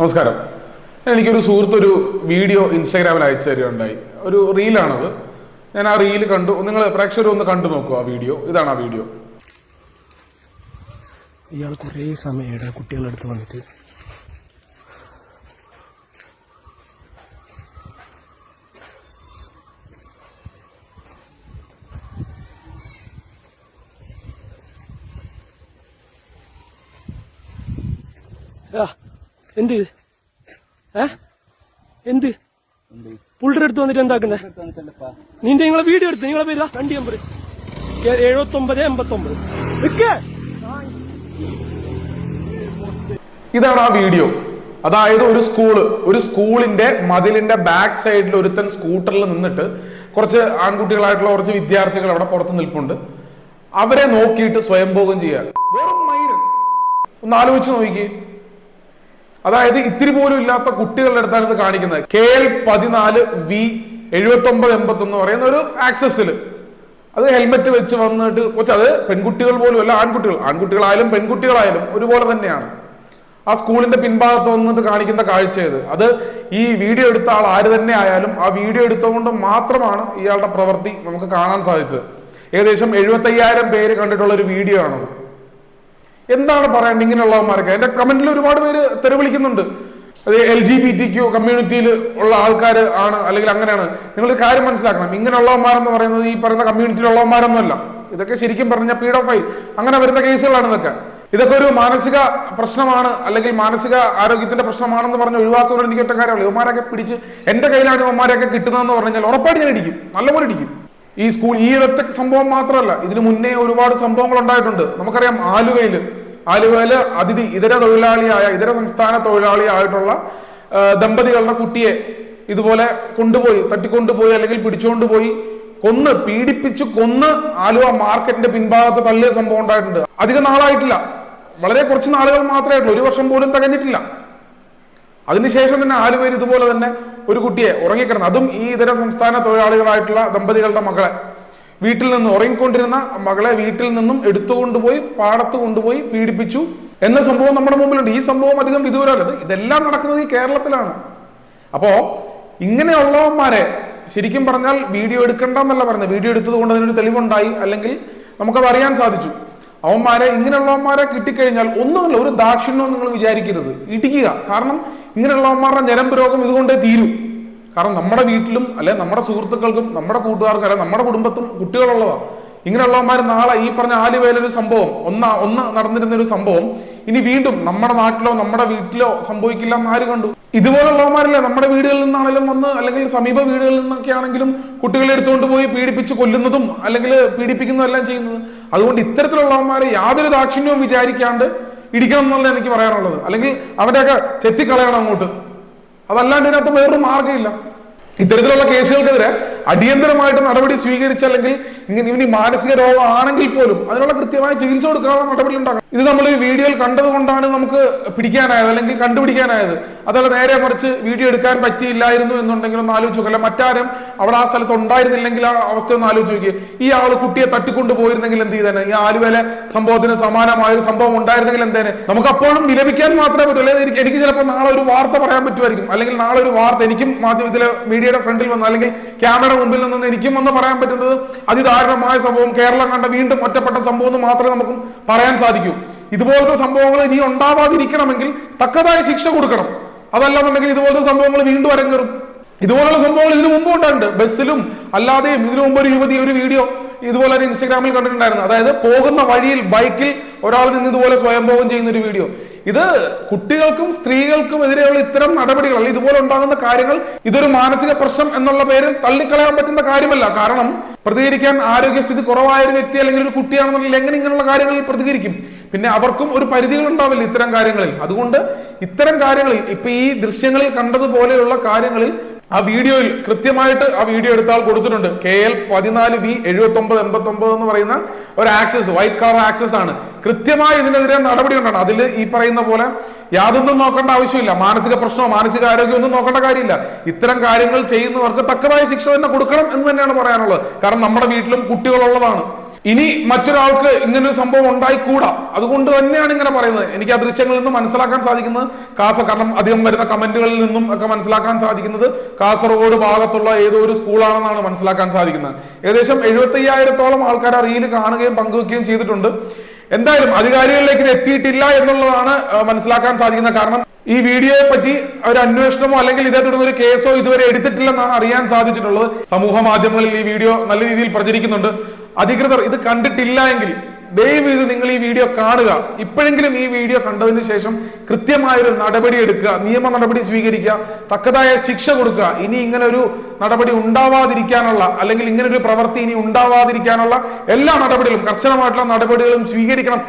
നമസ്കാരം. എനിക്കൊരു സുഹൃത്തൊരു വീഡിയോ ഇൻസ്റ്റാഗ്രാമിൽ അയച്ചു തരികയുണ്ടായി. ഒരു റീലാണത്. ഞാൻ ആ റീൽ കണ്ടു. നിങ്ങൾ പ്രേക്ഷകർ ഒന്ന് കണ്ടു നോക്കൂ ആ വീഡിയോ. ഇതാണ് ആ വീഡിയോ. ഇയാൾ കുറേ സമയം കുട്ടികളുടെ അടുത്ത് വന്നിട്ട്. ആ, എന്ത്? ഏ? എന്ത്? പുള്ളിയുടെ അടുത്ത് വന്നിട്ട് എന്താക്കുന്നേ? നിന്റെ നിങ്ങളെ വീഡിയോ എടുത്ത് നിങ്ങളെ പേര് വണ്ടി നമ്പർ എഴുപത്തി ഒമ്പത് എൺപത്തി ഒമ്പത് ഇതാണ് ആ വീഡിയോ. അതായത് ഒരു സ്കൂൾ. ഒരു സ്കൂളിന്റെ മതിലിന്റെ ബാക്ക് സൈഡിൽ ഒരുത്തൻ സ്കൂട്ടറിൽ നിന്നിട്ട് കുറച്ച് ആൺകുട്ടികളായിട്ടുള്ള കുറച്ച് വിദ്യാർത്ഥികൾ അവിടെ പുറത്ത് നിൽപ്പുണ്ട്. അവരെ നോക്കിയിട്ട് സ്വയംഭോഗം ചെയ്യുക വെറും മൈരൻ ഒന്ന് ആലോചിച്ച് നോക്കിക്കേ. അതായത് ഇത്തിരി പോലും ഇല്ലാത്ത കുട്ടികളുടെ അടുത്താണ് ഇത് കാണിക്കുന്നത്. കെ എൽ പതിനാല് വി എഴുപത്തി ഒമ്പത് എൺപത്തി ഒന്ന് പറയുന്ന ഒരു ആക്സസിൽ അത് ഹെൽമെറ്റ് വെച്ച് വന്നിട്ട് കൊച്ചു അത് പെൺകുട്ടികൾ പോലും അല്ല ആൺകുട്ടികൾ. ആൺകുട്ടികളായാലും പെൺകുട്ടികളായാലും ഒരുപോലെ തന്നെയാണ്. ആ സ്കൂളിന്റെ പിൻഭാഗത്ത് വന്നിട്ട് കാണിക്കുന്ന കാഴ്ച ഇത്. അത് ഈ വീഡിയോ എടുത്ത ആൾ ആര് തന്നെ ആയാലും ആ വീഡിയോ എടുത്തുകൊണ്ട് മാത്രമാണ് ഇയാളുടെ പ്രവൃത്തി നമുക്ക് കാണാൻ സാധിച്ചത്. ഏകദേശം എഴുപത്തയ്യായിരം പേര് കണ്ടിട്ടുള്ള ഒരു വീഡിയോ ആണത്. എന്താണ് പറയേണ്ടത് ഇങ്ങനെയുള്ളവന്മാരൊക്കെ? എന്റെ കമന്റിൽ ഒരുപാട് പേര് തെരുവിളിക്കുന്നുണ്ട്. അത് L G B T Q കമ്മ്യൂണിറ്റിയിൽ ഉള്ള ആൾക്കാർ ആണ് അല്ലെങ്കിൽ അങ്ങനെയാണ്. നിങ്ങൾ കാര്യം മനസ്സിലാക്കണം. ഇങ്ങനെയുള്ളവന്മാരെന്ന് പറയുന്നത് ഈ പറയുന്ന കമ്മ്യൂണിറ്റിയിലുള്ളവന്മാരൊന്നുമല്ല ഇതൊക്കെ ശരിക്കും പറഞ്ഞ പീഡോഫൈൽ അങ്ങനെ വരുന്ന കേസുകളാണ് ഇതൊക്കെ. ഇതൊക്കെ ഒരു മാനസിക പ്രശ്നമാണ് അല്ലെങ്കിൽ മാനസിക ആരോഗ്യത്തിന്റെ പ്രശ്നമാണെന്ന് പറഞ്ഞ് ഒഴിവാക്കുന്നവർ എനിക്ക് ഒറ്റ കാര്യമല്ല ഇവന്മാരൊക്കെ പിടിച്ച് എന്റെ കയ്യിലാണ് ഇവന്മാരൊക്കെ കിട്ടുന്നതെന്ന് പറഞ്ഞാൽ ഉറപ്പായിട്ട് ഞാൻ ഇടിക്കും. നല്ലപോലെ ഇടിക്കും. ഈ സ്കൂൾ ഈ ഒറ്റ സംഭവം മാത്രമല്ല ഇതിനു മുന്നേ ഒരുപാട് സംഭവങ്ങൾ ഉണ്ടായിട്ടുണ്ട്. നമുക്കറിയാം ആലുവയിൽ ആലുവയിൽ അതിഥി ഇതര തൊഴിലാളിയായ ഇതര സംസ്ഥാന തൊഴിലാളിയായിട്ടുള്ള ദമ്പതികളുടെ കുട്ടിയെ ഇതുപോലെ കൊണ്ടുപോയി തട്ടിക്കൊണ്ടുപോയി അല്ലെങ്കിൽ പിടിച്ചുകൊണ്ടുപോയി കൊന്ന് പീഡിപ്പിച്ച് കൊന്ന് ആലുവ മാർക്കറ്റിന്റെ പിൻഭാഗത്ത് തള്ളിയ സംഭവം ഉണ്ടായിട്ടുണ്ട്. അധികം നാളായിട്ടില്ല. വളരെ കുറച്ച് നാളുകൾ മാത്രമേ ആയിട്ടുള്ളൂ. ഒരു വർഷം പോലും തികഞ്ഞിട്ടില്ല. അതിനുശേഷം തന്നെ ആലുവയിൽ ഇതുപോലെ തന്നെ ഒരു കുട്ടിയെ ഉറങ്ങിക്കിടന്നു. അതും ഈ ഇതര സംസ്ഥാന തൊഴിലാളികളായിട്ടുള്ള ദമ്പതികളുടെ മകളെ. വീട്ടിൽ നിന്ന് ഉറങ്ങിക്കൊണ്ടിരുന്ന മകളെ വീട്ടിൽ നിന്നും എടുത്തുകൊണ്ടുപോയി പാടത്ത് കൊണ്ടുപോയി പീഡിപ്പിച്ചു എന്ന സംഭവം നമ്മുടെ മുമ്പിലുണ്ട്. ഈ സംഭവം അധികം വിദൂരമല്ലത്. ഇതെല്ലാം നടക്കുന്നത് ഈ കേരളത്തിലാണ്. അപ്പോ ഇങ്ങനെയുള്ളവന്മാരെ ശരിക്കും പറഞ്ഞാൽ വീഡിയോ എടുക്കണ്ട എന്നല്ല പറഞ്ഞത്. വീഡിയോ എടുത്തത് കൊണ്ട് അതിനൊരു തെളിവുണ്ടായി. അല്ലെങ്കിൽ നമുക്കത് അറിയാൻ സാധിച്ചു. അവന്മാരെ ഇങ്ങനെയുള്ളവന്മാരെ കിട്ടിക്കഴിഞ്ഞാൽ ഒന്നുമില്ല ഒരു ദാക്ഷിണ്യവും നിങ്ങൾ വിചാരിക്കരുത്. ഇടിക്കുക. കാരണം ഇങ്ങനെയുള്ളവന്മാരുടെ ഞരമ്പ് രോഗം ഇതുകൊണ്ടേ തീരൂ. കാരണം നമ്മുടെ വീട്ടിലും അല്ലെ നമ്മുടെ സുഹൃത്തുക്കൾക്കും നമ്മുടെ കൂട്ടുകാർക്കും അല്ലെ നമ്മുടെ കുടുംബത്തും കുട്ടികളുള്ളവർ ഇങ്ങനെയുള്ളവന്മാർ നാളെ ഈ പറഞ്ഞ ആലുവയിലൊരു സംഭവം ഒന്ന ഒന്ന് നടന്നിരുന്ന ഒരു സംഭവം ഇനി വീണ്ടും നമ്മുടെ നാട്ടിലോ നമ്മുടെ വീട്ടിലോ സംഭവിക്കില്ല എന്ന് ആര് കണ്ടു? ഇതുപോലുള്ളവന്മാരല്ലേ നമ്മുടെ വീടുകളിൽ നിന്നാണെങ്കിലും വന്ന് അല്ലെങ്കിൽ സമീപ വീടുകളിൽ നിന്നൊക്കെ ആണെങ്കിലും കുട്ടികളെ എടുത്തുകൊണ്ട് പോയി പീഡിപ്പിച്ച് കൊല്ലുന്നതും അല്ലെങ്കിൽ പീഡിപ്പിക്കുന്നതും എല്ലാം ചെയ്യുന്നത്. അതുകൊണ്ട് ഇത്തരത്തിലുള്ളവന്മാരെ യാതൊരു ദാക്ഷിണ്യവും വിചാരിക്കാണ്ട് ഇടിക്കണം എന്നുള്ളതാണ് എനിക്ക് പറയാനുള്ളത്. അല്ലെങ്കിൽ അവരെയൊക്കെ ചെത്തിക്കളയണം അങ്ങോട്ട്. അതല്ലാണ്ട് ഇതിനകത്ത് വേറൊരു മാർഗമില്ല. ഇത്തരത്തിലുള്ള കേസുകൾക്കെതിരെ അടിയന്തരമായിട്ട് നടപടി സ്വീകരിച്ചല്ലെങ്കിൽ ഇവന് മാനസിക രോഗം ആണെങ്കിൽ പോലും അതിനുള്ള കൃത്യമായ ചികിത്സ കൊടുക്കാനുള്ള നടപടി ഉണ്ടാകും ഇത് നമ്മൾ ഈ വീഡിയോയിൽ കണ്ടതുകൊണ്ടാണ് നമുക്ക് പിടിക്കാനായത് അല്ലെങ്കിൽ കണ്ടുപിടിക്കാനായത്. അതല്ല നേരെ മറിച്ച് വീഡിയോ എടുക്കാൻ പറ്റിയില്ലായിരുന്നു എന്നുണ്ടെങ്കിൽ ഒന്ന് ആലോചിച്ച് അല്ല മറ്റാരും അവിടെ ആ സ്ഥലത്ത് ഉണ്ടായിരുന്നില്ലെങ്കിൽ ആ അവസ്ഥ ഒന്ന് ആലോചിച്ച് നോക്കിയേ ഈ ആൾ കുട്ടിയെ തട്ടിക്കൊണ്ട് പോയിരുന്നെങ്കിൽ എന്ത് ചെയ്തേനെ? ഈ ആലുവയിലെ സംഭവത്തിന് സമാനമായ ഒരു സംഭവം ഉണ്ടായിരുന്നെങ്കിൽ എന്തേനെ? നമുക്ക് അപ്പോഴും വിലപിക്കാൻ മാത്രമേ പറ്റൂ. അല്ലെങ്കിൽ എനിക്ക് ചിലപ്പോൾ നാളെ ഒരു വാർത്ത പറയാൻ പറ്റുമായിരിക്കും. അല്ലെങ്കിൽ നാളെ ഒരു വാർത്ത എനിക്കും മാധ്യമത്തിലെ മീഡിയയുടെ ഫ്രണ്ടിൽ വന്ന അല്ലെങ്കിൽ ക്യാമറ മുമ്പിൽ നിന്ന് എനിക്കും വന്ന് പറയാൻ പറ്റുന്നത് അതിദാരുണമായ സംഭവം. കേരളം കണ്ട വീണ്ടും ഒറ്റപ്പെട്ട സംഭവം എന്ന് മാത്രമേ നമുക്കും പറയാൻ സാധിക്കൂ. ഇതുപോലത്തെ സംഭവങ്ങൾ ഇനി ഉണ്ടാവാതിരിക്കണമെങ്കിൽ തക്കതായ ശിക്ഷ കൊടുക്കണം. അതല്ലാന്നുണ്ടെങ്കിൽ ഇതുപോലത്തെ സംഭവങ്ങൾ വീണ്ടും അരങ്ങേറും. ഇതുപോലുള്ള സംഭവങ്ങൾ ഇതിനു മുമ്പ് ഉണ്ടായിട്ടുണ്ട്. ബസ്സിലും അല്ലാതെയും ഇതിനു മുമ്പ് ഒരു യുവതി ഒരു വീഡിയോ ഇതുപോലെ തന്നെ ഇൻസ്റ്റാഗ്രാമിൽ കണ്ടിട്ടുണ്ടായിരുന്നു. അതായത് പോകുന്ന വഴിയിൽ ബൈക്കിൽ ഒരാൾ നിന്ന് ഇതുപോലെ സ്വയംഭോഗം ചെയ്യുന്ന ഒരു വീഡിയോ. ഇത് കുട്ടികൾക്കും സ്ത്രീകൾക്കും എതിരെയുള്ള ഇത്തരം നടപടികൾ അല്ലെങ്കിൽ ഇതുപോലെ ഉണ്ടാകുന്ന കാര്യങ്ങൾ ഇതൊരു മാനസിക പ്രശ്നം എന്നുള്ള പേരിൽ തള്ളിക്കളയാൻ പറ്റുന്ന കാര്യമല്ല. കാരണം പ്രതികരിക്കാൻ ആരോഗ്യസ്ഥിതി കുറവായ ഒരു വ്യക്തി അല്ലെങ്കിൽ ഒരു കുട്ടിയാണെന്നുണ്ടെങ്കിൽ എങ്ങനെ ഇങ്ങനെയുള്ള കാര്യങ്ങളിൽ പ്രതികരിക്കും? പിന്നെ അവർക്കും ഒരു പരിധികൾ ഉണ്ടാവില്ല ഇത്തരം കാര്യങ്ങളിൽ. അതുകൊണ്ട് ഇത്തരം കാര്യങ്ങളിൽ ഇപ്പൊ ഈ ദൃശ്യങ്ങളിൽ കണ്ടതുപോലെയുള്ള കാര്യങ്ങളിൽ ആ വീഡിയോയിൽ കൃത്യമായിട്ട് ആ വീഡിയോ എടുത്താൽ കൊടുത്തിട്ടുണ്ട്. കെ എൽ പതിനാല് വി എഴുപത്തി ഒമ്പത് എൺപത്തി ഒമ്പത് എന്ന് പറയുന്ന ഒരു ആക്സസ് വൈറ്റ് കളർ ആക്സസ് ആണ്. കൃത്യമായി ഇതിനെതിരെ നടപടി ഉണ്ടാണ് അതിൽ ഈ പറയുന്ന പോലെ യാതൊന്നും നോക്കേണ്ട ആവശ്യമില്ല. മാനസിക പ്രശ്നമോ മാനസിക ആരോഗ്യം ഒന്നും നോക്കേണ്ട കാര്യമില്ല. ഇത്തരം കാര്യങ്ങൾ ചെയ്യുന്നവർക്ക് തക്കതായ ശിക്ഷ തന്നെ കൊടുക്കണം എന്ന് തന്നെയാണ് പറയാനുള്ളത്. കാരണം നമ്മുടെ വീട്ടിലും കുട്ടികളുള്ളതാണ്. ഇനി മറ്റൊരാൾക്ക് ഇങ്ങനെ ഒരു സംഭവം ഉണ്ടായിക്കൂടാ. അതുകൊണ്ട് തന്നെയാണ് ഇങ്ങനെ പറയുന്നത്. എനിക്ക് ആ ദൃശ്യങ്ങളിൽ നിന്ന് മനസ്സിലാക്കാൻ സാധിക്കുന്നത് കാസർ കാരണം അധികം വരുന്ന കമന്റുകളിൽ നിന്നും ഒക്കെ മനസ്സിലാക്കാൻ സാധിക്കുന്നത് കാസർഗോഡ് ഭാഗത്തുള്ള ഏതോ ഒരു സ്കൂളാണെന്നാണ് മനസ്സിലാക്കാൻ സാധിക്കുന്നത്. ഏകദേശം എഴുപത്തി അയ്യായിരത്തോളം ആൾക്കാർ ആ റീൽ കാണുകയും പങ്കുവെക്കുകയും ചെയ്തിട്ടുണ്ട്. എന്തായാലും അധികാരികളിലേക്ക് എത്തിയിട്ടില്ല എന്നുള്ളതാണ് മനസ്സിലാക്കാൻ സാധിക്കുന്നത്. കാരണം ഈ വീഡിയോയെ പറ്റി ഒരു അന്വേഷണമോ അല്ലെങ്കിൽ ഇതേ തുടർന്ന് ഒരു കേസോ ഇതുവരെ എടുത്തിട്ടില്ലെന്നാണ് അറിയാൻ സാധിച്ചിട്ടുള്ളത്. സമൂഹ മാധ്യമങ്ങളിൽ ഈ വീഡിയോ നല്ല രീതിയിൽ പ്രചരിക്കുന്നുണ്ട്. അധികൃതർ ഇത് കണ്ടിട്ടില്ല എങ്കിൽ ദയവ് ചെയ്ത് നിങ്ങൾ ഈ വീഡിയോ കാണുക. ഇപ്പോഴെങ്കിലും ഈ വീഡിയോ കണ്ടതിന് ശേഷം കൃത്യമായൊരു നടപടി എടുക്കുക. നിയമ നടപടി സ്വീകരിക്കുക. തക്കതായ ശിക്ഷ കൊടുക്കുക. ഇനി ഇങ്ങനെ ഒരു നടപടി ഉണ്ടാവാതിരിക്കാനുള്ള അല്ലെങ്കിൽ ഇങ്ങനെ ഒരു പ്രവൃത്തി ഇനി ഉണ്ടാവാതിരിക്കാനുള്ള എല്ലാ നടപടികളും കർശനമായിട്ടുള്ള നടപടികളും സ്വീകരിക്കണം.